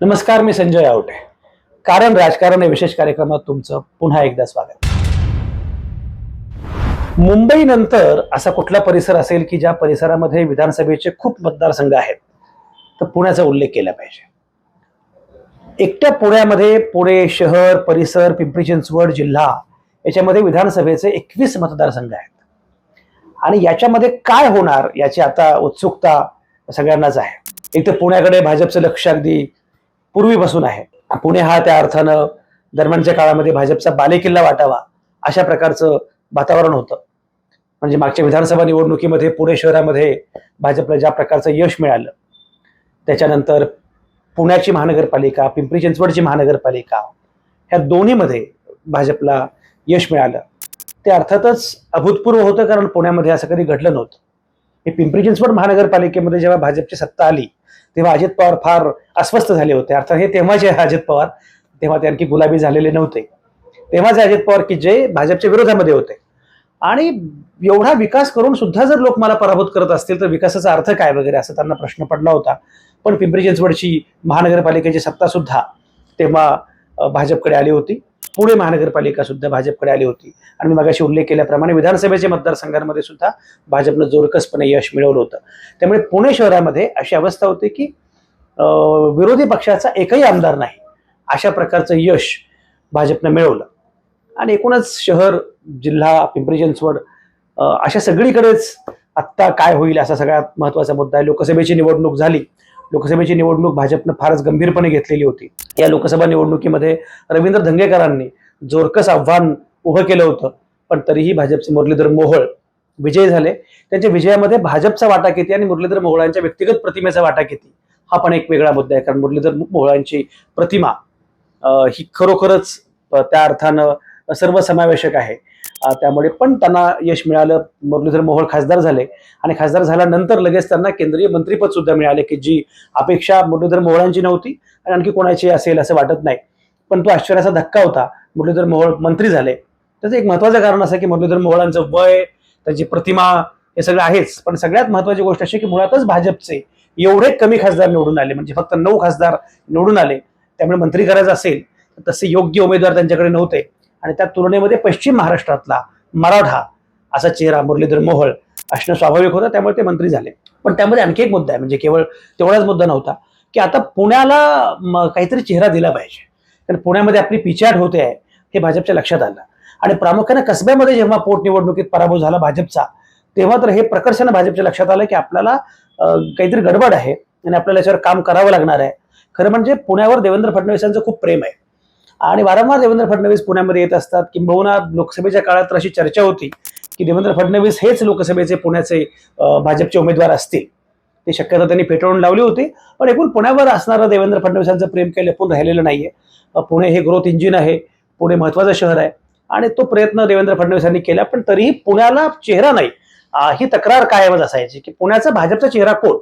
नमस्कार मी संजय आवटे. कारण राजकारण या विशेष कार्यक्रमात तुमचं पुन्हा एकदा स्वागत. मुंबई नंतर असा कुठला परिसर असेल की ज्या परिसरामध्ये विधानसभेचे खूप मतदारसंघ आहेत तर पुण्याचा उल्लेख केला पाहिजे. एकट्या पुण्यामध्ये पुणे शहर परिसर पिंपरी चिंचवड जिल्हा याच्यामध्ये विधानसभेचे एकवीस मतदारसंघ आहेत. आणि याच्यामध्ये काय होणार याची आता उत्सुकता सगळ्यांनाच आहे. एक तर पुण्याकडे भाजपचं लक्ष अगदी पूर्वीपासून आहे. पुणे हा त्या अर्थानं दरम्यानच्या काळामध्ये भाजपचा बालेकिल्ला वाटावा अशा प्रकारचं वातावरण होतं. म्हणजे मागच्या विधानसभा निवडणुकीमध्ये पुणे शहरामध्ये भाजपला ज्या प्रकारचं यश मिळालं त्याच्यानंतर पुण्याची महानगरपालिका पिंपरी चिंचवडची महानगरपालिका ह्या दोन्हीमध्ये भाजपला यश मिळालं. ते अर्थातच अभूतपूर्व होतं कारण पुण्यामध्ये असं कधी घडलं नव्हतं. हे पिंपरी चिंचवड महानगरपालिकेमध्ये जेव्हा भाजपची सत्ता आली तेव्हा अजित पवार फार अस्वस्थ झाले होते. अर्थात हे तेव्हाचे अजित पवार. तेव्हा ते आणखी गुलाबी झालेले नव्हते. तेव्हाचे अजित पवार की जे भाजपच्या विरोधामध्ये होते. आणि एवढा विकास करून सुद्धा जर लोक मला पराभूत करत असतील तर विकासाचा अर्थ काय वगैरे असं त्यांना प्रश्न पडला होता. पण पिंपरी चिंचवडची महानगरपालिकेची सत्ता सुद्धा तेव्हा भाजपकडे आली होती. पुणे महानगरपालिका सुद्धा भाजपकडे आली होती. आणि मी मगाशी उल्लेख केल्याप्रमाणे विधानसभेच्या मतदारसंघांमध्ये सुद्धा भाजपनं जोरकसपणे यश मिळवलं होतं. त्यामुळे पुणे शहरामध्ये अशी अवस्था होती की विरोधी पक्षाचा एकही आमदार नाही. अशा प्रकारचं यश भाजपनं मिळवलं. आणि एकूणच शहर जिल्हा पिंपरी चिंचवड अशा सगळीकडेच आत्ता काय होईल असा सगळ्यात महत्त्वाचा मुद्दा आहे. लोकसभेची निवडणूक झाली. लोकसभेची निवडणूक भाजपनं फारच गंभीरपणे घेतलेली होती. या लोकसभा निवडणुकीमध्ये रवींद्र धंगेकरांनी जोरकस आव्हान उभं केलं होतं पण तरीही भाजपचे मुरलीधर मोहोळ विजयी झाले. त्यांच्या विजयामध्ये भाजपचा वाटा किती आणि मुरलीधर मोहोळांच्या व्यक्तिगत प्रतिमेचा वाटा किती? हा पण एक वेगळा मुद्दा आहे कारण मुरलीधर मोहोळांची प्रतिमा ही खरोखरच त्या अर्थानं सर्वसमावेशक आहे. त्यामुळे पण त्यांना यश मिळालं. मुरलीधर मोहोळ खासदार झाले आणि खासदार झाल्यानंतर लगेच त्यांना केंद्रीय मंत्रीपद सुद्धा मिळाले की जी अपेक्षा मुरलीधर मोहोळांची नव्हती आणि आणखी कोणाची असेल असं वाटत नाही. पण तो आश्चर्याचा धक्का होता. मुरलीधर मोहोळ मंत्री झाले. त्याचं एक महत्वाचं कारण असं की मुरलीधर मोहोळांचं वय त्यांची प्रतिमा हे सगळं आहेच. पण सगळ्यात महत्वाची गोष्ट अशी की मुळातच भाजपचे एवढे कमी खासदार निवडून आले. म्हणजे फक्त नऊ खासदार निवडून आले. त्यामुळे मंत्री करायचं असेल तर तसे योग्य उमेदवार त्यांच्याकडे नव्हते. आणि त्या तुलनेमध्ये पश्चिम महाराष्ट्रातला मराठा असा चेहरा मुरलीधर मोहोळ असणं स्वाभाविक होतं त्यामुळे ते मंत्री झाले. पण त्यामध्ये आणखी एक मुद्दा आहे म्हणजे केवळ तेवढाच मुद्दा नव्हता की आता पुण्याला काहीतरी चेहरा दिला पाहिजे. कारण पुण्यामध्ये आपली पिछाट होते आहे हे भाजपच्या लक्षात आलं. आणि प्रामुख्याने कसब्यामध्ये जेव्हा पोटनिवडणुकीत पराभव झाला भाजपचा तेव्हा तर हे प्रकर्षानं भाजपच्या लक्षात आलं की आपल्याला काहीतरी गडबड आहे आणि आपल्याला याच्यावर काम करावं लागणार आहे. खरं म्हणजे पुण्यावर देवेंद्र फडणवीसांचं खूप प्रेम आहे. आणि वारंवार देवेंद्र फडणवीस पुण्यामध्ये येत असतात. किंबहुना लोकसभेच्या काळात तर अशी चर्चा होती की देवेंद्र फडणवीस हेच लोकसभेचे पुण्याचे भाजपचे उमेदवार असतील. ती शक्यता त्यांनी फेटाळून लावली होती. पण एकूण पुण्यावर असणारं देवेंद्र फडणवीसांचं प्रेम काही लपून राहिलेलं नाहीये. पुणे हे ग्रोथ इंजिन आहे. पुणे महत्वाचं शहर आहे. आणि तो प्रयत्न देवेंद्र फडणवीसांनी केला पण तरीही पुण्याला चेहरा नाही. ही तक्रार कायमच असायची की पुण्याचा भाजपचा चेहरा कोण?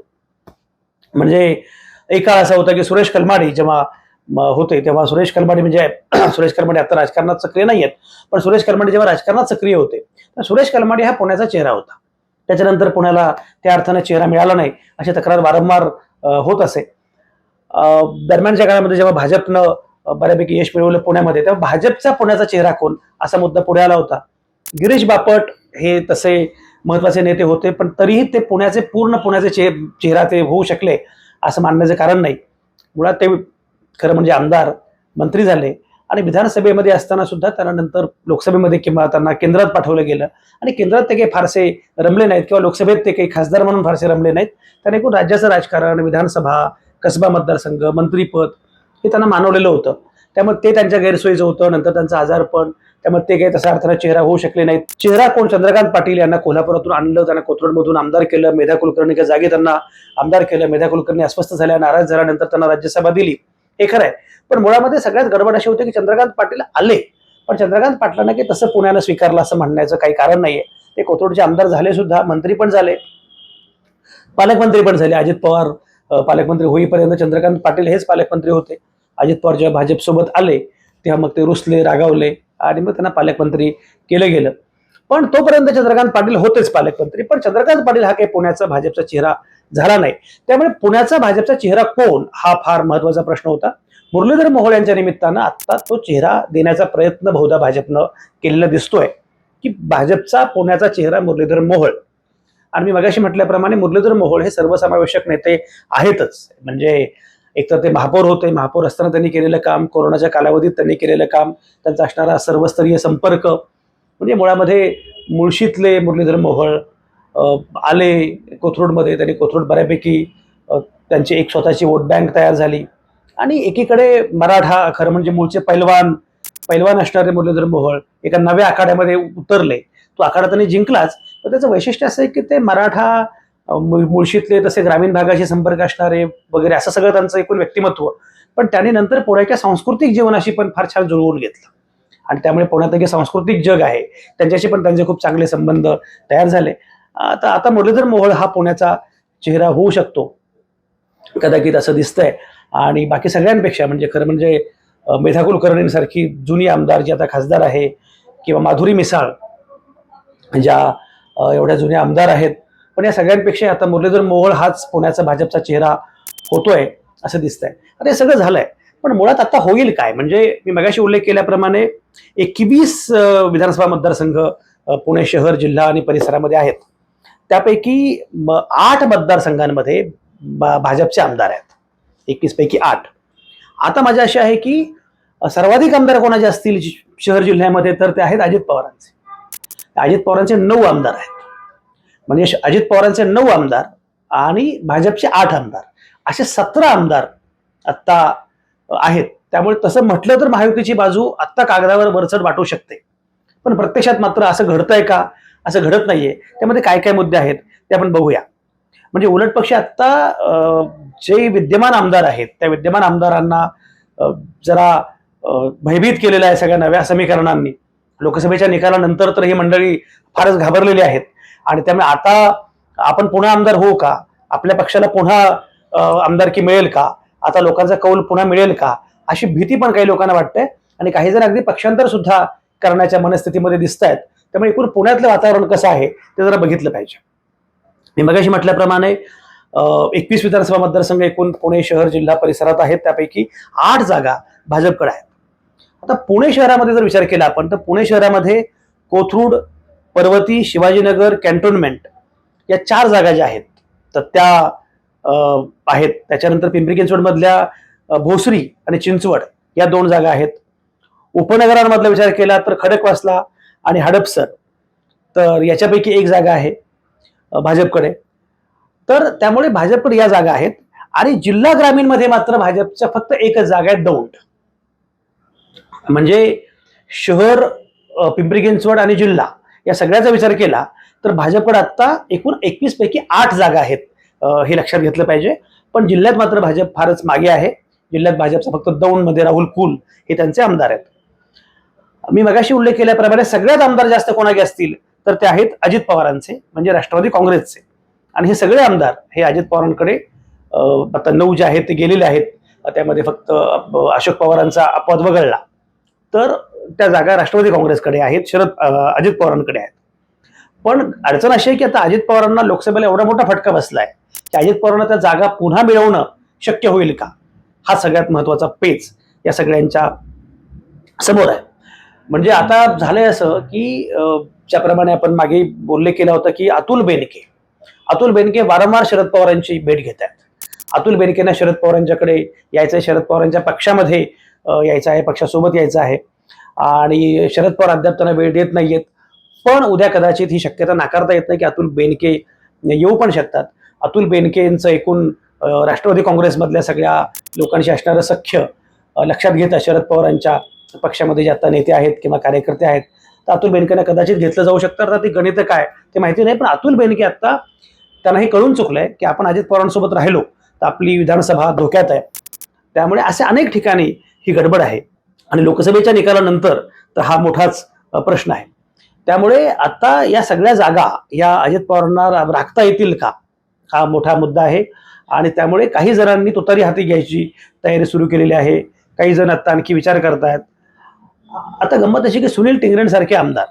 म्हणजे एक काळ असा होता की सुरेश कलमाडी जेव्हा होते तेव्हा सुरेश कलमाडी म्हणजे सुरेश कलमाडी आता राजकारणात सक्रिय नाही आहेत पण सुरेश कलमाडी जेव्हा राजकारणात सक्रिय होते तर सुरेश कलमाडी हा पुण्याचा चेहरा होता. त्याच्यानंतर पुण्याला त्या अर्थाने चेहरा मिळाला नाही अशी तक्रार वारंवार होत असे. दरम्यानच्या काळामध्ये जेव्हा भाजपनं बऱ्यापैकी यश मिळवलं पुण्यामध्ये तेव्हा भाजपचा पुण्याचा चेहरा कोण? असा मुद्दा पुढे आला होता. गिरीश बापट हे तसे महत्त्वाचे नेते होते पण तरीही ते पुण्याचे पूर्ण पुण्याचे चे चेहरा ते होऊ शकले असं मानण्याचं कारण नाही. मुळात ते खरं म्हणजे आमदार मंत्री झाले आणि विधानसभेमध्ये असताना सुद्धा त्यांना नंतर लोकसभेमध्ये किंवा त्यांना केंद्रात पाठवलं गेलं. आणि केंद्रात ते काही फारसे रमले नाहीत किंवा लोकसभेत ते काही खासदार म्हणून फारसे रमले नाहीत. त्यांना एकूण राज्याचं राजकारण विधानसभा कसबा मतदारसंघ मंत्रीपद हे त्यांना मानवलेलं होतं. त्यामुळे ते त्यांच्या गैरसोयीचं होतं नंतर त्यांचं आजारपण त्यामुळे ते काही तसा अर्थानं चेहरा होऊ शकले नाहीत. चेहरा कोण? चंद्रकांत पाटील यांना कोल्हापुरातून आणलं त्यांना कोथरूडमधून आमदार केलं मेधा कुलकर्णीच्या जागी त्यांना आमदार केलं मेधा कुलकर्णी अस्वस्थ झाल्या नाराज झाल्यानंतर त्यांना राज्यसभा दिली. हे खरं आहे पण मुळामध्ये सगळ्यात गडबड अशी होती की चंद्रकांत पाटील आले. पण चंद्रकांत पाटलांना की तसं पुण्याला स्वीकारलं असं म्हणण्याचं काही कारण नाहीये. ते कोथरूडचे आमदार झाले सुद्धा मंत्री पण झाले. पालकमंत्री पण झाले. अजित पवार पालकमंत्री होईपर्यंत चंद्रकांत पाटील हेच पालकमंत्री होते. अजित पवार जेव्हा भाजपसोबत आले तेव्हा मग ते रुसले रागावले आणि मग त्यांना पालकमंत्री केलं गेलं. पण तोपर्यंत चंद्रकांत पाटील होतेच पालकमंत्री. पण चंद्रकांत पाटील हा काही पुण्याचा भाजपचा चेहरा झाला नाही. त्यामुळे पुण्याचा भाजपचा चेहरा कोण? हा फार महत्त्वाचा प्रश्न होता. मुरलीधर मोहोळ यांच्या निमित्तानं आता तो चेहरा देण्याचा प्रयत्न बहुधा भाजपनं केलेला दिसतोय की भाजपचा पुण्याचा चेहरा मुरलीधर मोहोळ. आणि मी मगाशी म्हटल्याप्रमाणे मुरलीधर मोहोळ हे सर्वसमावेशक नेते आहेतच. म्हणजे एक तर ते महापौर होते महापौर असताना त्यांनी केलेलं काम कोरोनाच्या कालावधीत त्यांनी केलेलं काम त्यांचा असणारा सर्वस्तरीय संपर्क म्हणजे मुळामध्ये मुळशीतले मुरलीधर मोहोळ आले कोथरूडमध्ये त्यांनी कोथरूड बऱ्यापैकी त्यांची एक स्वतःची वोट बँक तयार झाली. आणि एकीकडे मराठा खरं म्हणजे मूळचे पैलवान पैलवान असणारे मुरलीधर मोहोळ एका नव्या आखाड्यामध्ये उतरले. तो आखाडा त्यांनी जिंकलाच पण त्याचं वैशिष्ट्य असं आहे की ते मराठा मुळशीतले तसे ग्रामीण भागाशी संपर्क असणारे वगैरे असं सगळं त्यांचं एकूण व्यक्तिमत्व. पण त्याने नंतर पुण्याच्या सांस्कृतिक जीवनाशी पण फार छान जुळवून घेतलं. आणि त्यामुळे पुण्यात एक सांस्कृतिक जग आहे त्यांच्याशी पण त्यांचे खूप चांगले संबंध तयार झाले. आता आता मुरलीधर मोहोळ हा पुण्याचा चेहरा होऊ शकतो. कदाचित असं दिसतंय. आणि बाकी सगळ्यांपेक्षा म्हणजे खरं म्हणजे मेधा कुलकर्णींसारखी जुनी आमदार जी आता खासदार आहे किंवा माधुरी मिसाळ ज्या एवढ्या जुन्या आमदार आहेत. पण या सगळ्यांपेक्षा आता मुरलीधर मोहोळ हाच पुण्याचा भाजपचा चेहरा होतोय असं दिसतंय. आता हे सगळं झालंय. पण मुळात आता होईल काय? म्हणजे मी मगाशी उल्लेख केल्याप्रमाणे एकवीस विधानसभा मतदारसंघ पुणे शहर जिल्हा आणि परिसरामध्ये आहेत. त्यापैकी आठ मतदारसंघांमध्ये भाजपचे आमदार आहेत. एकवीस पैकी आठ. आता माझी अशी आहे की सर्वाधिक आमदार कोणाचे असतील शहर जिल्ह्यामध्ये तर ते आहेत अजित पवारांचे. अजित पवारांचे नऊ आमदार आहेत. म्हणजे अजित पवारांचे नऊ आमदार आणि भाजपचे आठ आमदार. असे सतरा आमदार आत्ता आहेत. त्यामुळे तसं म्हटलं तर महायुतीची बाजू आत्ता कागदावर वरचढ वाटू शकते. पण प्रत्यक्षात मात्र असं घडतंय का? असं घडत नाहीये. त्यामध्ये काय काय मुद्दे आहेत ते आपण बघूया. म्हणजे उलट पक्ष आत्ता जे विद्यमान आमदार आहेत त्या विद्यमान आमदारांना जरा भयभीत केलेलं आहे सगळ्या नव्या समीकरणांनी. लोकसभेच्या निकालानंतर तर ही मंडळी फारच घाबरलेली आहेत. आणि त्यामुळे आता आपण पुन्हा आमदार होऊ का? आपल्या पक्षाला पुन्हा आमदारकी मिळेल का? आता लोकांचा कौल पुन्हा मिळेल का? अशी भीती पण काही लोकांना वाटते. आणि काही जण अगदी पक्षांतर सुद्धा करण्याच्या मनस्थितीमध्ये दिसत आहेत त्यामुळे एकूण पुण्यातलं वातावरण कसं आहे ते जरा बघितलं पाहिजे. मी मगाशी म्हटल्याप्रमाणे एकवीस विधानसभा मतदारसंघ एकूण पुणे शहर जिल्हा परिसरात आहेत. त्यापैकी आठ जागा भाजपकडे आहेत. आता पुणे शहरामध्ये जर विचार केला आपण तर पुणे शहरामध्ये कोथरूड पर्वती शिवाजीनगर कॅन्टोन्मेंट या चार जागा ज्या आहेत तर त्या आहेत. त्याच्यानंतर पिंपरी चिंचवडमधल्या भोसरी आणि चिंचवड या दोन जागा आहेत. उपनगरांमधला विचार केला तर खडकवासला आणि हडपसर तर याच्यापैकी एक जागा आहे भाजपकडे. तर त्यामुळे भाजपकडे या जागा आहेत. आणि जिल्हा ग्रामीणमध्ये मात्र भाजपच्या फक्त एकच जागा आहे दौंड. म्हणजे शहर पिंपरी चिंचवड आणि जिल्हा या सगळ्याचा विचार केला तर भाजपकडे आता एकूण एकवीस पैकी आठ जागा आहेत हे लक्षात घेतलं पाहिजे. पण जिल्ह्यात मात्र भाजप फारच मागे आहे. जिल्ह्यात भाजपचा फक्त दौंडमध्ये राहुल कुल हे त्यांचे आमदार आहेत. मी मगाशी उल्लेख केल्याप्रमाणे सगळ्यात आमदार जास्त कोणाचे असतील तर ते आहेत अजित पवारांचे म्हणजे राष्ट्रवादी काँग्रेसचे. आणि हे सगळे आमदार हे अजित पवारांकडे आता नऊ जे आहेत ते गेलेले आहेत. त्यामध्ये फक्त अशोक पवारांचा अपवाद वगळला. तर त्या जागा राष्ट्रवादी काँग्रेसकडे आहेत शरद अजित पवारांकडे आहेत. पण अडचण अशी आहे की आता अजित पवारांना लोकसभेला एवढा मोठा फटका बसलाय की अजित पवारांना त्या जागा पुन्हा मिळवणं शक्य होईल का? हा सगळ्यात महत्त्वाचा पेच या सगळ्यांच्या समोर आहे. म्हणजे आता झालंय असं की ज्याप्रमाणे आपण मागे बोलले केला होता की अतुल बेनके. अतुल बेनके वारंवार शरद पवारांची भेट घेत आहेत अतुल बेनकेंना शरद पवारांच्याकडे यायचं आहे शरद पवारांच्या पक्षामध्ये यायचं आहे पक्षासोबत यायचं आहे. आणि शरद पवार अद्याप त्यांना वेळ देत नाहीयेत. पण उद्या कदाचित ही शक्यता नाकारता येत नाही की अतुल बेनके येऊ पण शकतात. अतुल बेनकेंचं एकूण राष्ट्रवादी काँग्रेसमधल्या सगळ्या लोकांशी असणारं सख्य लक्षात घेता शरद पवारांच्या पक्षामध्ये जे आता नेते आहेत किंवा कार्यकर्ते आहेत तर अतुल बेनकेनं कदाचित घेतलं जाऊ शकतं. आता ते गणित काय ते माहिती नाही पण अतुल बेनके आत्ता त्यांना हे कळून चुकलंय की आपण अजित पवारांसोबत राहिलो तर आपली विधानसभा धोक्यात आहे. त्यामुळे असे अनेक ठिकाणी ही गडबड आहे. आणि लोकसभेच्या निकालानंतर तर हा मोठाच प्रश्न आहे. त्यामुळे आता या सगळ्या जागा या अजित पवारांना रा- राखता येतील का? हा मोठा मुद्दा आहे. आणि त्यामुळे काही जणांनी तुतारी हाती घ्यायची तयारी सुरू केलेली आहे. काही जण आता आणखी विचार करतायत. आता गंमत अशी की सुनील टिंगरेंसारखे आमदार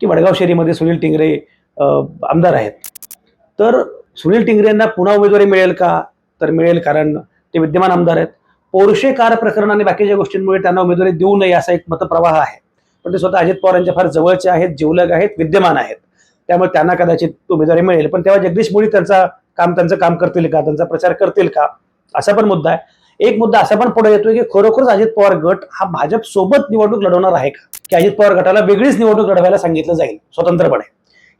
की वडगाव शेरीमध्ये सुनील टिंगरे आमदार आहेत. तर सुनील टिंगरेंना पुन्हा उमेदवारी मिळेल का? तर मिळेल कारण ते विद्यमान आमदार आहेत. पोरशे कार प्रकरण आणि बाकीच्या गोष्टींमुळे त्यांना उमेदवारी देऊ नये असा एक मतप्रवाह आहे. पण ते स्वतः अजित पवारांच्या फार जवळचे आहेत जिवलग आहेत विद्यमान आहेत. त्यामुळे त्यांना कदाचित उमेदवारी मिळेल. पण तेव्हा जगदीश मुळी त्यांचा काम त्यांचं काम करतील का? त्यांचा प्रचार करतील का? असा पण मुद्दा आहे. एक मुद्दा असा पण पुढे येतोय की खरोखरच अजित पवार गट हा भाजप सोबत निवडणूक लढवणार आहे का? की अजित पवार गटाला वेगळीच निवडणूक लढवायला सांगितलं जाईल स्वतंत्रपणे?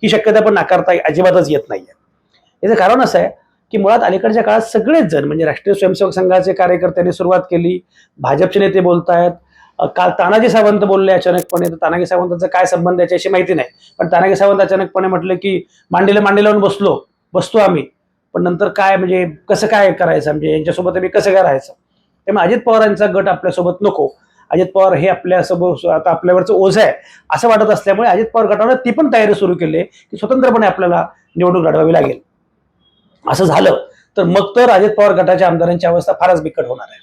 ही शक्यता पण नाकारता अजिबातच येत नाहीये. याचं कारण असं आहे की मुळात अलीकडच्या काळात सगळेच जण म्हणजे राष्ट्रीय स्वयंसेवक संघाचे कार्यकर्त्यांनी सुरुवात केली भाजपचे नेते बोलतायत काल तानाजी सावंत बोलले अचानकपणे तर तानाजी सावंतांचा काय संबंध याच्याशी माहिती नाही. पण तानाजी सावंत अचानकपणे म्हटले की मांडीला मांडी लावून बसलो बसतो आम्ही. पण नंतर काय म्हणजे कसं काय करायचं? म्हणजे यांच्यासोबत आम्ही कसं काय राहायचं? त्यामुळे अजित पवारांचा गट आपल्यासोबत नको. अजित पवार हे आपल्यासोबत आता आपल्यावरचं ओझ आहे. असं वाटत असल्यामुळे अजित पवार गटानं ती पण तयारी सुरू केली की स्वतंत्रपणे आपल्याला निवडणूक लढवावी लागेल. असं झालं. तर मग तर अजित पवार गटाच्या आमदारांची अवस्था फारच बिकट होणार आहे.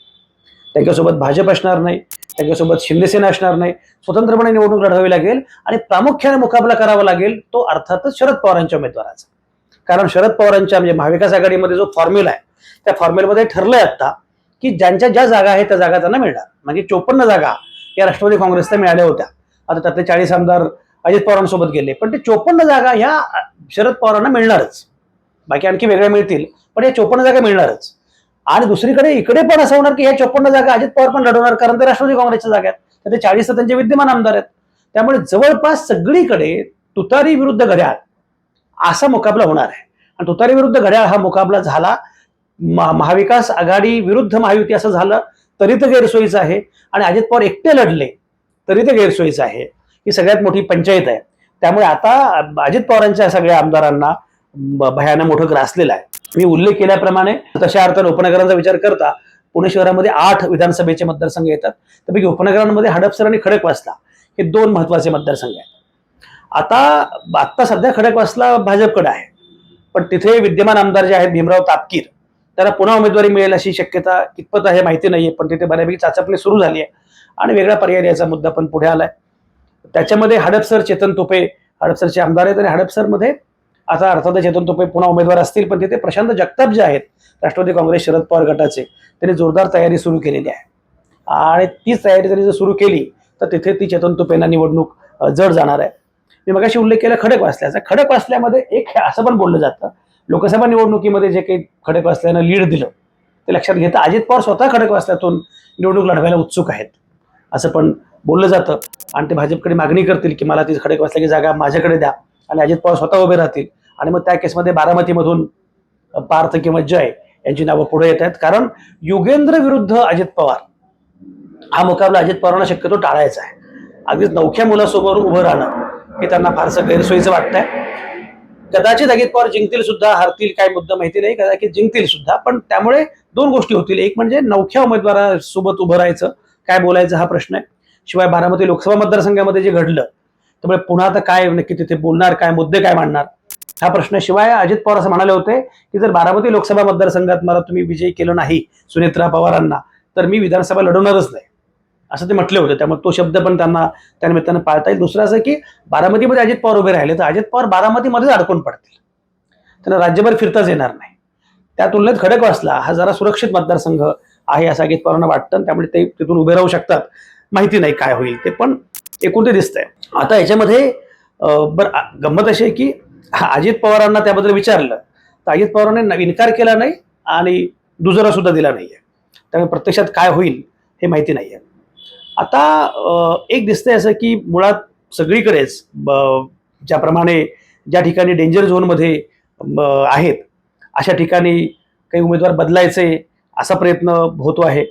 त्यांच्यासोबत भाजप असणार नाही. त्यांच्यासोबत शिंदेसेना असणार नाही. स्वतंत्रपणे निवडणूक लढवावी लागेल आणि प्रामुख्याने मुकाबला करावा लागेल तो अर्थातच शरद पवारांच्या उमेदवाराचा. कारण शरद पवारांच्या म्हणजे महाविकास आघाडीमध्ये जो फॉर्म्युला आहे त्या फॉर्म्युलामध्ये ठरलंय आता की ज्यांच्या ज्या जागा आहेत त्या जागा त्यांना मिळणार. म्हणजे चोपन्न जागा या राष्ट्रवादी काँग्रेसला मिळाल्या होत्या. आता त्यातले चाळीस आमदार अजित पवारांसोबत गेले. पण ते चोपन्न जागा ह्या शरद पवारांना मिळणारच. बाकी आणखी वेगळ्या मिळतील पण या चोपन्न जागा मिळणारच. आणि दुसरीकडे इकडे पण असं होणार की ह्या चोपन्न जागा अजित पवार पण लढवणार कारण ते राष्ट्रवादी काँग्रेसच्या जागा आहेत. तर ते चाळीस त्यांचे विद्यमान आमदार आहेत. त्यामुळे जवळपास सगळीकडे तुतारी विरुद्ध घड्याळ असा मुकाबला होणार आहे. आणि तुतारी विरुद्ध घड्याळ हा मुकाबला झाला. महाविकास आघाडी विरुद्ध महायुती असं झालं तरी ते गैरसोयीचं आहे. आणि अजित पवार एकटे लढले तरी ते गैरसोयीचं आहे. ही सगळ्यात मोठी पंचायत आहे. त्यामुळे आता अजित पवारांच्या सगळ्या आमदारांना भयानं मोठं ग्रासलेलं आहे. मी उल्लेख केल्याप्रमाणे तशा अर्थाने उपनगरांचा विचार करता पुणे शहरामध्ये आठ विधानसभेचे मतदारसंघ येतात. त्यापैकी उपनगरांमध्ये हडपसर आणि खडकवासला हे दोन महत्त्वाचे मतदारसंघ आहेत. आता आत्ता सध्या खडकवासला भाजपकडे आहे. पण तिथे विद्यमान आमदार जे आहेत भीमराव तापकीर त्याला पुन्हा उमेदवारी मिळेल अशी शक्यता कितपत आहे माहिती नाहीये पण तिथे बऱ्यापैकी चाचपणी सुरू झाली आहे. आणि वेगळा पर्याय द्यायचा मुद्दा पण पुढे आलाय. त्याच्यामध्ये हडपसर चेतन तोपे हडपसरचे आमदार आहेत आणि हडपसरमध्ये आता अर्थात चेतन तोपे पुन्हा उमेदवार असतील पण तिथे प्रशांत जगताप जे आहेत राष्ट्रवादी काँग्रेस शरद पवार गटाचे त्यांनी जोरदार तयारी सुरू केलेली आहे. आणि तीच तयारी त्यांनी जर सुरू केली तर तिथे ती चेतन तुपेंना निवडणूक जड जाणार आहे. मी मगाशी उल्लेख केला खडक वाचल्याचा. खडक वाचल्यामध्ये एक हे असं पण बोललं जातं लोकसभा निवडणुकीमध्ये जे काही खडक वाचल्यानं लीड दिलं ते लक्षात घेता अजित पवार स्वतः खडक वाचल्यातून निवडणूक लढवायला उत्सुक आहेत. असं पण बोललं जातं. आणि ते भाजपकडे मागणी करतील की मला ती खडक वाचल्याची जागा माझ्याकडे द्या आणि अजित पवार स्वतः उभे राहतील. आणि मग त्या केसमध्ये बारामतीमधून पार्थ किंवा जय यांची नावं पुढे येत आहेत. कारण युगेंद्र विरुद्ध अजित पवार हा मुकाबला अजित पवारांना शक्यतो टाळायचा आहे. अगदीच नवख्या मुलासमोर उभं राहणं हे त्यांना फारसं गैरसोयीचं वाटतंय. कदाचित अजित पवार जिंकतील सुद्धा हरतील काय मुद्दा माहिती नाही कदाचित जिंकतील सुद्धा पण त्यामुळे दोन गोष्टी होतील. एक म्हणजे नवख्या उमेदवारासोबत उभं राहायचं काय बोलायचं हा प्रश्न आहे. शिवाय बारामती लोकसभा मतदारसंघामध्ये जे घडलं त्यामुळे पुन्हा आता काय नक्की तिथे बोलणार काय मुद्दे काय मांडणार हा प्रश्न शिवाय अजित पवार असं म्हणाले होते की जर बारामती लोकसभा मतदारसंघात मला तुम्ही विजयी केलं नाही सुनेत्रा पवारांना तर मी विधानसभा लढवणारच नाही. असं ते म्हटले होते. त्यामुळे तो शब्द पण त्यांना त्यानिमित्तानं पाळता येईल. दुसरं असं की बारामतीमध्ये अजित पवार उभे राहिले तर अजित पवार बारामतीमध्येच अडकून पडतील. त्यांना राज्यभर फिरताच येणार नाही. त्या तुलनेत खडक वाचला हा जरा सुरक्षित मतदारसंघ आहे असं अजित पवारांना वाटतं. त्यामुळे ते तिथून उभे राहू शकतात. माहिती नाही काय होईल ते पण एकूण ते दिसतंय. आता याच्यामध्ये बरं गंमत अशी आहे की अजित पवारांना त्याबद्दल विचारलं तर अजित पवारांनी इन्कार केला नाही आणि दुजरा सुद्धा दिला नाहीये. त्यामुळे प्रत्यक्षात काय होईल हे माहिती नाही आहे आता एक दिसतंय असं की मुळात सगळीकडेच ब- ज्याप्रमाणे ज्या ठिकाणी डेंजर झोनमध्ये आहेत अशा ठिकाणी काही उमेदवार बदलायचे असा प्रयत्न होतो आहे.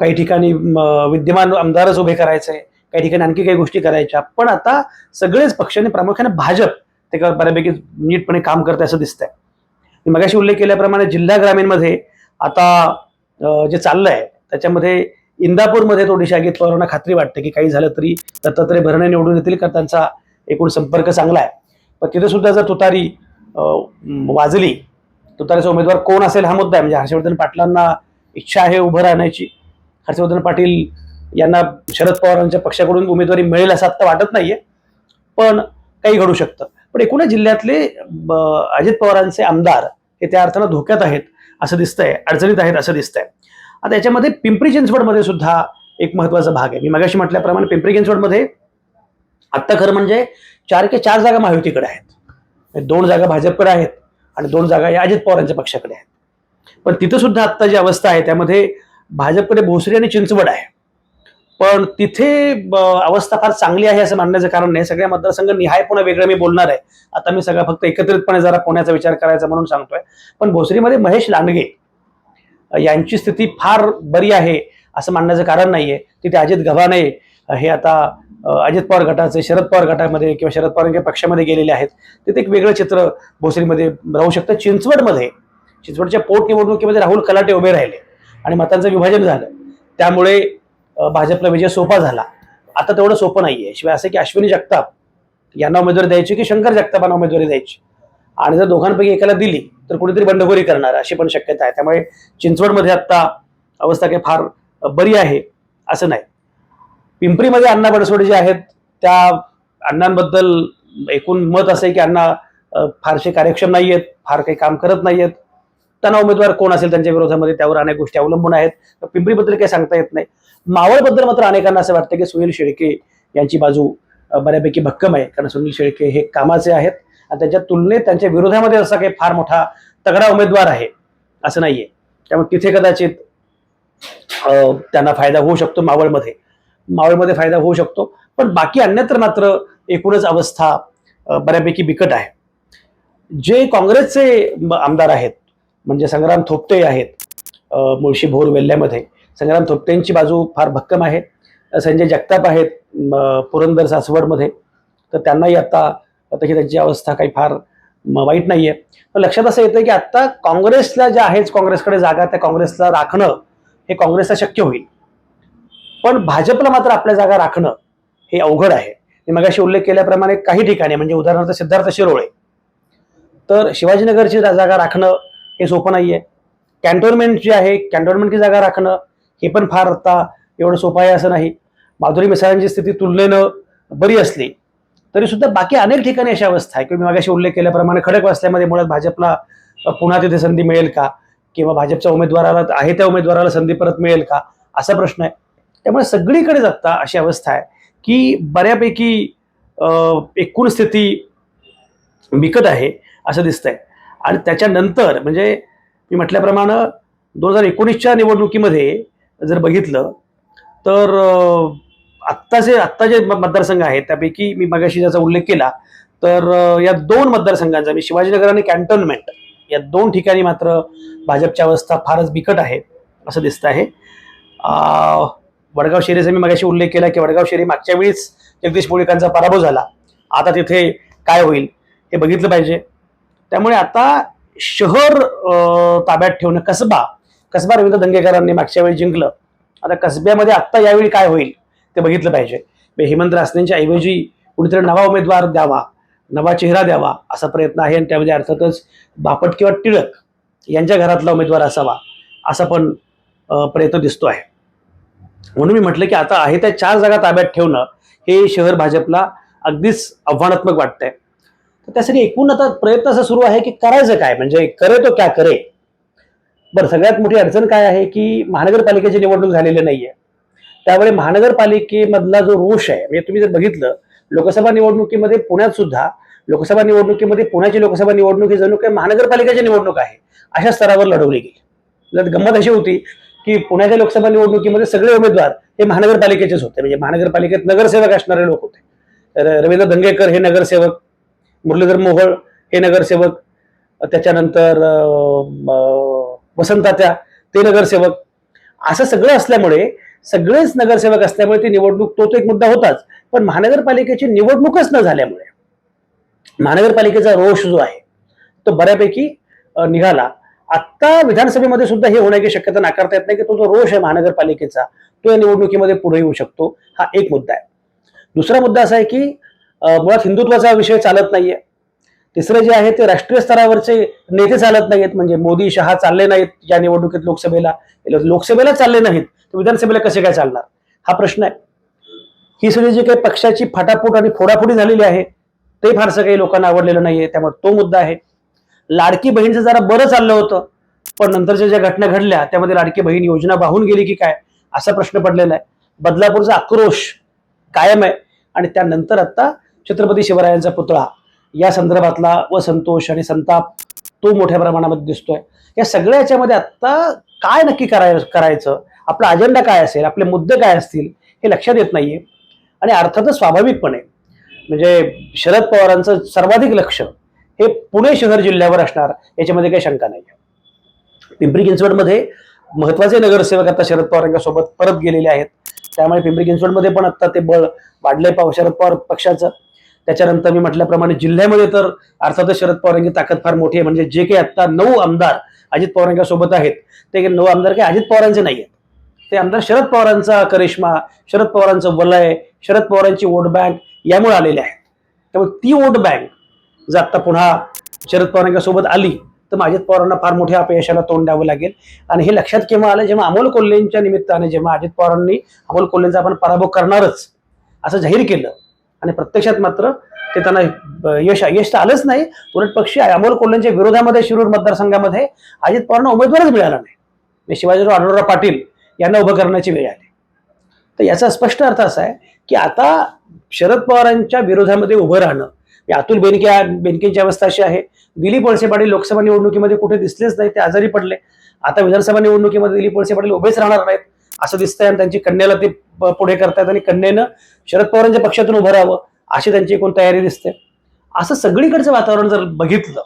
काही ठिकाणी विद्यमान आमदारच उभे करायचे काही ठिकाणी आणखी काही गोष्टी करायच्या. पण आता सगळेच पक्षाने प्रामुख्याने भाजप ते बऱ्यापैकी नीटपणे काम करत असं दिसतंय. मी मगाशी उल्लेख केल्याप्रमाणे जिल्हा ग्रामीणमध्ये आता जे चाललं आहे त्याच्यामध्ये इंदापूरमध्ये थोडीशी आगीत पवारांना खात्री वाटते की काही झालं तरी दत्तात्रय भरणे निवडून येतील कारण त्यांचा एकूण संपर्क चांगला आहे. पण तिथे सुद्धा जर तुतारी वाजली तुतारीचा उमेदवार कोण असेल हा मुद्दा आहे. म्हणजे हर्षवर्धन पाटलांना इच्छा आहे उभं राहण्याची. हर्षवर्धन पाटील यांना शरद पवारांच्या पक्षाकडून उमेदवारी मिळेल असं आत्ता वाटत नाहीये. पण काही घडू शकतं. पण एकूणच जिल्ह्यातले ब- अजित पवारांचे आमदार हे त्या अर्थानं धोक्यात आहेत असं दिसतंय अडचणीत आहेत असं दिसतंय. आता याच्यामध्ये पिंपरी चिंचवडमध्ये सुद्धा एक महत्त्वाचा भाग आहे. मी मगाशी म्हटल्याप्रमाणे पिंपरी चिंचवडमध्ये आत्ता खरं म्हणजे चार के चार जागा महायुतीकडे आहेत. म्हणजे दोन जागा भाजपकडे आहेत आणि दोन जागा या अजित पवारांच्या पक्षाकडे आहेत. पण तिथं सुद्धा आत्ता जी अवस्था आहे त्यामध्ये भाजपकडे भोसरी आणि चिंचवड आहे. पण तिथे ब, अवस्था फार चांगली आहे असं मानण्याचं कारण नाही. सगळ्या मतदारसंघ निहाय पुन्हा वेगळं मी बोलणार आहे. आता मी सगळा फक्त एकत्रितपणे जरा पुण्याचा विचार करायचा म्हणून सांगतोय. पण भोसरीमध्ये महेश लांडगे यांची स्थिती फार बरी आहे असं मानण्याचं कारण नाही आहे तिथे अजित गव्हाणे हे आता अजित पवार गटाचे शरद पवार गटामध्ये किंवा शरद पवार पक्षामध्ये गेलेले आहेत. तिथे एक वेगळं चित्र भोसरीमध्ये राहू शकतं. चिंचवडमध्ये चिंचवडच्या पोटनिवडणुकीमध्ये राहुल कलाटे उभे राहिले आणि मतांचं विभाजन झालं. त्यामुळे भाजपला विजय सोपा झाला. आता तेवढं सोपं नाही आहे शिवाय असं की अश्विनी जगताप यांना उमेदवारी द्यायची की शंकर जगतापांना उमेदवारी द्यायची? आणि जर दोघांपैकी एकाला दिली तर कुणीतरी बंडखोरी करणार अशी पण शक्यता आहे. त्यामुळे चिंचवडमध्ये आत्ता अवस्था काही फार बरी आहे असं नाही. पिंपरीमध्ये अण्णा बनसोडे जे आहेत त्या अण्णांबद्दल एकूण मत असं आहे की अण्णा फारसे कार्यक्षम नाही आहेत फार काही काम करत नाही आहेत. त्यांना उमेदवार कोण असेल त्यांच्या विरोधामध्ये त्यावर अनेक गोष्टी अवलंबून आहेत. पिंपरीबद्दल काही सांगता येत नाही. मावळबद्दल मात्र अनेकांना असं वाटतं की सुनील शेळके यांची बाजू बऱ्यापैकी भक्कम आहे. कारण सुनील शेळके हे कामाचे आहेत. आणि त्यांच्या तुलनेत त्यांच्या विरोधामध्ये असा काही फार मोठा तगडा उमेदवार आहे असं नाहीये. त्यामुळे तिथे कदाचित त्यांना फायदा होऊ शकतो मावळमध्ये. मावळमध्ये फायदा होऊ शकतो. पण बाकी अन्यत्र मात्र एकूणच अवस्था बऱ्यापैकी बिकट आहे. जे काँग्रेसचे आमदार आहेत म्हणजे संग्राम थोपटे आहेत मुळशी भोर वेल्ल्यामध्ये संग्राम थोपटेंची बाजू फार भक्कम आहे. संजय जगताप आहेत पुरंदर सासवडमध्ये. तर त्यांनाही आता आता ही त्यांची अवस्था काही फार वाईट नाही पण लक्षात असं येतं की आत्ता काँग्रेसला ज्या आहेच काँग्रेसकडे जागा त्या काँग्रेसला राखणं हे काँग्रेसला शक्य होईल. पण भाजपला मात्र आपल्या जागा राखणं हे अवघड आहे. मी मगाशी उल्लेख केल्याप्रमाणे काही ठिकाणी म्हणजे उदाहरणार्थ सिद्धार्थ शिरोळे तर शिवाजीनगरची जागा राखणं हे सोपं नाही आहे कॅन्टोन्मेंट जी आहे कॅन्टोन्मेंटची जागा राखणं हे पण फार आता एवढं सोपं आहे असं नाही. माधुरी मिसाळांची स्थिती तुलनेनं बरी असली. तरी सुद्धा बाकी अनेक ठिकाणी अशी अवस्था आहे. किंवा मी मगाशी उल्लेख केल्याप्रमाणे खडकवासल्यामध्ये मुळात भाजपला पुन्हा तिथे संधी मिळेल का? किंवा भाजपच्या उमेदवाराला आहे त्या उमेदवाराला संधी परत मिळेल का? असा प्रश्न आहे. त्यामुळे सगळीकडे जाता अशी अवस्था आहे की बऱ्यापैकी एकूण स्थिती बिकट आहे असं दिसतंय. आणि त्याच्यानंतर म्हणजे मी म्हटल्याप्रमाणे दोन हजार एकोणीसच्या निवडणुकीमध्ये जर बघितलं तर आत्ताचे आत्ता जे मतदारसंघ आहेत त्यापैकी मी मगाशी ज्याचा उल्लेख केला तर या दोन मतदारसंघांचा मी शिवाजीनगर आणि कॅन्टोन्मेंट या दोन ठिकाणी मात्र भाजपची अवस्था फारच बिकट आहे असं दिसतं आहे. वडगाव शेरीचा मी मगाशी उल्लेख केला की वडगाव शेरी मागच्या वेळीच जगदीश मुळीकांचा पराभव झाला. आता तिथे काय होईल हे बघितलं पाहिजे. त्यामुळे आता शहर ताब्यात ठेवणं कसबा कसबा रवींद्र दंगेकरांनी मागच्या वेळी जिंकलं. आता कसब्यामध्ये आत्ता यावेळी काय होईल ते बघितलं पाहिजे. हेमंत रासनेंच्या ऐवजी कुणीतरी नवा उमेदवार द्यावा नवा चेहरा द्यावा असा प्रयत्न आहे आणि त्यामध्ये अर्थातच बापट किंवा टिळक यांच्या घरातला उमेदवार असावा असा पण प्रयत्न दिसतो आहे. म्हणून मी म्हटलं की आता आहे त्या चार जागा ताब्यात ठेवणं हे शहर भाजपला अगदीच आव्हानात्मक वाटतंय. तर त्यासाठी एकूण आता प्रयत्न असा सुरू आहे की करायचं काय? म्हणजे करे तो क्या करे? बरं सगळ्यात मोठी अडचण काय आहे की महानगरपालिकेची निवडणूक झालेली नाहीये. त्यामुळे महानगरपालिकेमधला जो रोष आहे म्हणजे तुम्ही जर बघितलं लोकसभा निवडणुकीमध्ये पुण्यात सुद्धा लोकसभा निवडणुकीमध्ये पुण्याची लोकसभा निवडणूक ही जणू काही महानगरपालिकेची निवडणूक आहे अशा स्तरावर लढवली गेली. त्यात गंमत अशी होती की पुण्याच्या लोकसभा निवडणुकीमध्ये सगळे उमेदवार हे महानगरपालिकेचेच होते म्हणजे महानगरपालिकेत नगरसेवक असणारे लोक होते. रवींद्र दंगेकर हे नगरसेवक मुरलीधर मोहोळ हे नगरसेवक त्याच्यानंतर वसंतात्या ते नगरसेवक असं सगळं असल्यामुळे सगळेच नगरसेवक असल्यामुळे ती निवडणूक तो तो एक मुद्दा होताच. पण महानगरपालिकेची निवडणूकच न झाल्यामुळे महानगरपालिकेचा रोष जो आहे तो बऱ्यापैकी निघाला. आत्ता विधानसभेमध्ये सुद्धा हे होण्याची शक्यता नाकारता येत नाही की तो जो रोष आहे महानगरपालिकेचा तो या निवडणुकीमध्ये पुढे येऊ शकतो हा एक मुद्दा आहे. दुसरा मुद्दा असा आहे की मुळात हिंदुत्वाचा विषय चालत नाहीये. तिसरं जे आहे ते राष्ट्रीय स्तरावरचे नेते चालत नाहीत म्हणजे मोदी शहा चालले नाहीत या निवडणुकीत लोकसभेला. लोकसभेला चालले नाहीत. विधानसभेला कसे काय चालणार? हा प्रश्न आहे. ही सगळी जी काही पक्षाची फाटाफूट आणि फोडाफोडी झालेली आहे ते फारसं काही लोकांना आवडलेलं नाहीये. त्यामुळे तो मुद्दा आहे. लाडकी बहीणचं जरा बरं चाललं होतं पण नंतरच्या ज्या घटना घडल्या त्यामध्ये लाडकी बहीण योजना वाहून गेली की काय असा प्रश्न पडलेला आहे. बदलापूरचा आक्रोश कायम आहे. आणि त्यानंतर आता छत्रपती शिवरायांचा पुतळा. या संदर्भातला व संतोष आणि संताप तो मोठ्या प्रमाणामध्ये दिसतोय. या सगळ्या याच्यामध्ये आत्ता काय नक्की कराय करायचं? आपला अजेंडा काय असेल आपले मुद्दे काय असतील हे लक्षात येत नाहीये. आणि अर्थातच स्वाभाविकपणे म्हणजे शरद पवारांचं सर्वाधिक लक्ष हे पुणे शहर जिल्ह्यावर असणार याच्यामध्ये काही शंका नाही पिंपरी चिंचवडमध्ये महत्त्वाचे नगरसेवक आता शरद पवारांच्या सोबत परत गेलेले आहेत. त्यामुळे पिंपरी चिंचवडमध्ये पण आता ते बळ वाढलंय पाव शरद पवार पक्षाचं. त्याच्यानंतर मी म्हटल्याप्रमाणे जिल्ह्यामध्ये तर अर्थातच शरद पवारांची ताकद फार मोठी आहे. म्हणजे जे काही आता नऊ आमदार अजित पवारांच्या सोबत आहेत ते नऊ आमदार काही अजित पवारांचे नाही आहेत ते आमदार शरद पवारांचा करिश्मा शरद पवारांचं वलय शरद पवारांची वोट बँक यामुळे आलेली आहेत त्यामुळे ती वोट बँक जर आता पुन्हा शरद पवारांच्या सोबत आली तर मग अजित पवारांना फार मोठ्या अपयशाला तोंड द्यावं लागेल. आणि हे लक्षात केव्हा आलं? जेव्हा अमोल कोल्हेंच्या निमित्ताने जेव्हा अजित पवारांनी अमोल कोल्हेंचा आपण पराभव करणारच असं जाहीर केलं. आणि प्रत्यक्षात मात्र ते त्यांना यश यश तर आलंच नाही उलट पक्षी अमोल कोल्हेंच्या विरोधामध्ये शिरूर मतदारसंघामध्ये अजित पवारांना उमेदवारच मिळाला नाही. म्हणजे शिवाजीराव आढळराव पाटील यांना उभं करण्याची वेळ आली. तर याचा स्पष्ट अर्थ असा आहे की आता शरद पवारांच्या विरोधामध्ये उभं राहणं अतुल बेनके बेनकेंची अवस्था अशी आहे. दिलीप वळसे पाटील लोकसभा निवडणुकीमध्ये कुठे दिसलेच नाही ते आजारी पडले. आता विधानसभा निवडणुकीमध्ये दिलीप वळसे पाटील उभेच राहणार नाहीत असं दिसतंय आणि त्यांची कन्याला ते पुढे करतायत आणि कन्येनं शरद पवारांच्या पक्षातून उभं राहावं अशी त्यांची एकूण तयारी दिसते. असं सगळीकडचं वातावरण जर बघितलं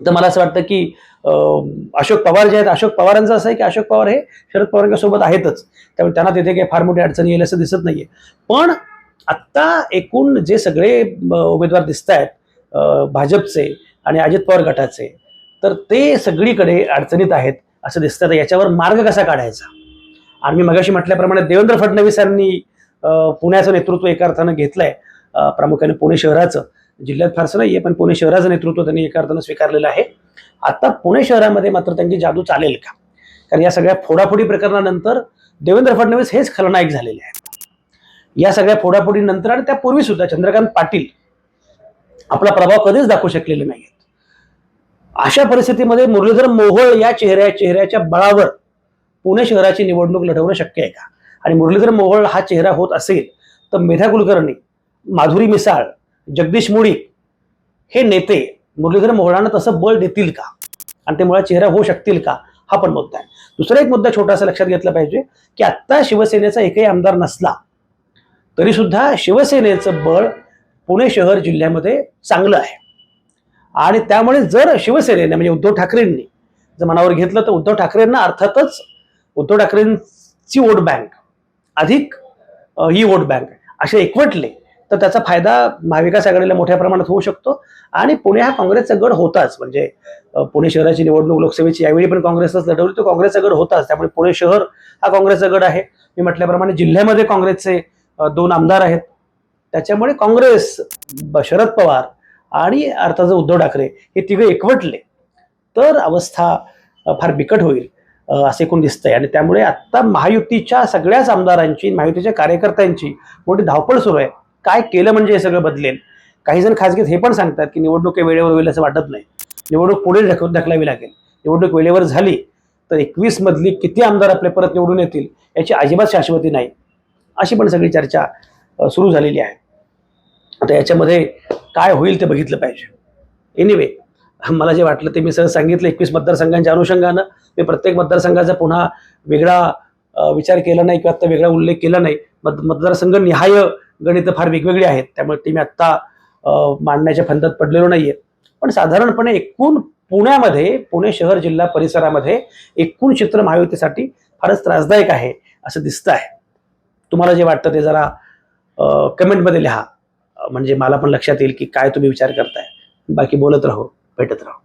तर मला असं वाटतं की अशोक पवार जे आहेत अशोक पवारांचं असं आहे की अशोक पवार हे शरद पवारांसोबत आहेतच. त्यामुळे त्यांना तिथे काही फार मोठी अडचणी येईल असं दिसत नाहीये. पण आत्ता एकूण जे सगळे उमेदवार दिसत आहेत भाजपचे आणि अजित पवार गटाचे तर ते सगळीकडे अडचणीत आहेत असं दिसतं. याच्यावर मार्ग कसा काढायचा? आणि मी मगाशी म्हटल्याप्रमाणे देवेंद्र फडणवीसांनी यांनी पुण्याचं नेतृत्व एका अर्थानं घेतलंय. प्रामुख्याने पुणे शहराचं. जिल्ह्यात फारसं नाही आहे पण पुणे शहराचं नेतृत्व त्यांनी एका अर्थानं स्वीकारलेलं आहे. आता पुणे शहरामध्ये मात्र त्यांची जादू चालेल का? कारण या सगळ्या फोडाफोडी प्रकरणानंतर देवेंद्र फडणवीस हेच खलनायक झालेले आहेत. या सगळ्या फोडाफोडीनंतर आणि त्यापूर्वी सुद्धा चंद्रकांत पाटील आपला प्रभाव कधीच दाखवू शकलेले नाहीत. अशा परिस्थितीमध्ये मुरलीधर मोहोळ या चेहऱ्या चेहऱ्याच्या बळावर पुणे शहराची निवडणूक लढवणं शक्य आहे का? आणि मुरलीधर मोहोळ हा चेहरा होत असेल तर मेधा कुलकर्णी माधुरी मिसाळ जगदीश मुळीक हे नेते मुरलीधर मोहोळांना तसं बळ देतील का? आणि ते मुळात चेहरा होऊ शकतील का? हा पण मुद्दा आहे. दुसरा एक मुद्दा छोटासा लक्षात घेतला पाहिजे की आत्ता शिवसेनेचा एकही आमदार नसला तरी सुद्धा शिवसेनेचं बळ पुणे शहर जिल्ह्यामध्ये चांगलं आहे. आणि त्यामुळे जर शिवसेनेने म्हणजे उद्धव ठाकरेंनी जर मनावर घेतलं तर उद्धव ठाकरेंना अर्थातच उद्धव ठाकरेंची वोट बँक अधिक ही वोट बँक असे एकवटले तर त्याचा फायदा महाविकास आघाडीला मोठ्या प्रमाणात होऊ शकतो. आणि पुणे हा काँग्रेसचा गड होताच. म्हणजे पुणे शहराची निवडणूक लोकसभेची यावेळी पण काँग्रेसच लढवली. तो काँग्रेसचा गड होताच. त्यामुळे पुणे शहर हा काँग्रेसचा गड आहे. मी म्हटल्याप्रमाणे जिल्ह्यामध्ये काँग्रेसचे दोन आमदार आहेत. त्याच्यामुळे काँग्रेस शरद पवार आणि अर्थाचं उद्धव ठाकरे हे तिघे एकवटले. तर अवस्था फार बिकट होईल असे एकूण दिसतंय. आणि त्यामुळे आत्ता महायुतीच्या सगळ्याच आमदारांची महायुतीच्या कार्यकर्त्यांची मोठी धावपळ सुरू आहे. काय केलं म्हणजे हे सगळं बदलेल? काही जण खासगीत हे पण सांगतात की निवडणूक वेळेवर होईल असं वाटत नाही. निवडणूक पुढे ढक ढकलावी लागेल. निवडणूक वेळेवर झाली तर एकवीस मधली किती आमदार आपले परत निवडून येतील याची अजिबात शाश्वती नाही. अशी पण सगळी चर्चा सुरू झालेली आहे. आता याच्यामध्ये काय होईल ते बघितलं पाहिजे. एनिवे मला जे वाटलं ते मी सहज सांगितलं. एकवीस मतदारसंघांच्या अनुषंगानं मी प्रत्येक मतदारसंघाचा पुन्हा वेगळा विचार केला नाही किंवा आता वेगळा उल्लेख केला नाही. मत मतदारसंघ निहाय गणितं फार वेगवेगळी आहेत. त्यामुळे ती मी आत्ता मांडण्याच्या फंदात पडलेलो नाहीये. पण साधारणपणे एकूण पुण्यामध्ये पुणे शहर जिल्हा परिसरामध्ये एकूण चित्र महायुतीसाठी फारच त्रासदायक आहे असं दिसतं आहे तुम्हाला जे वाटतं ते जरा कमेंटमध्ये लिहा. म्हणजे मला पण लक्षात येईल की काय तुम्ही विचार करताय. बाकी बोलत राहू भेटत राहू.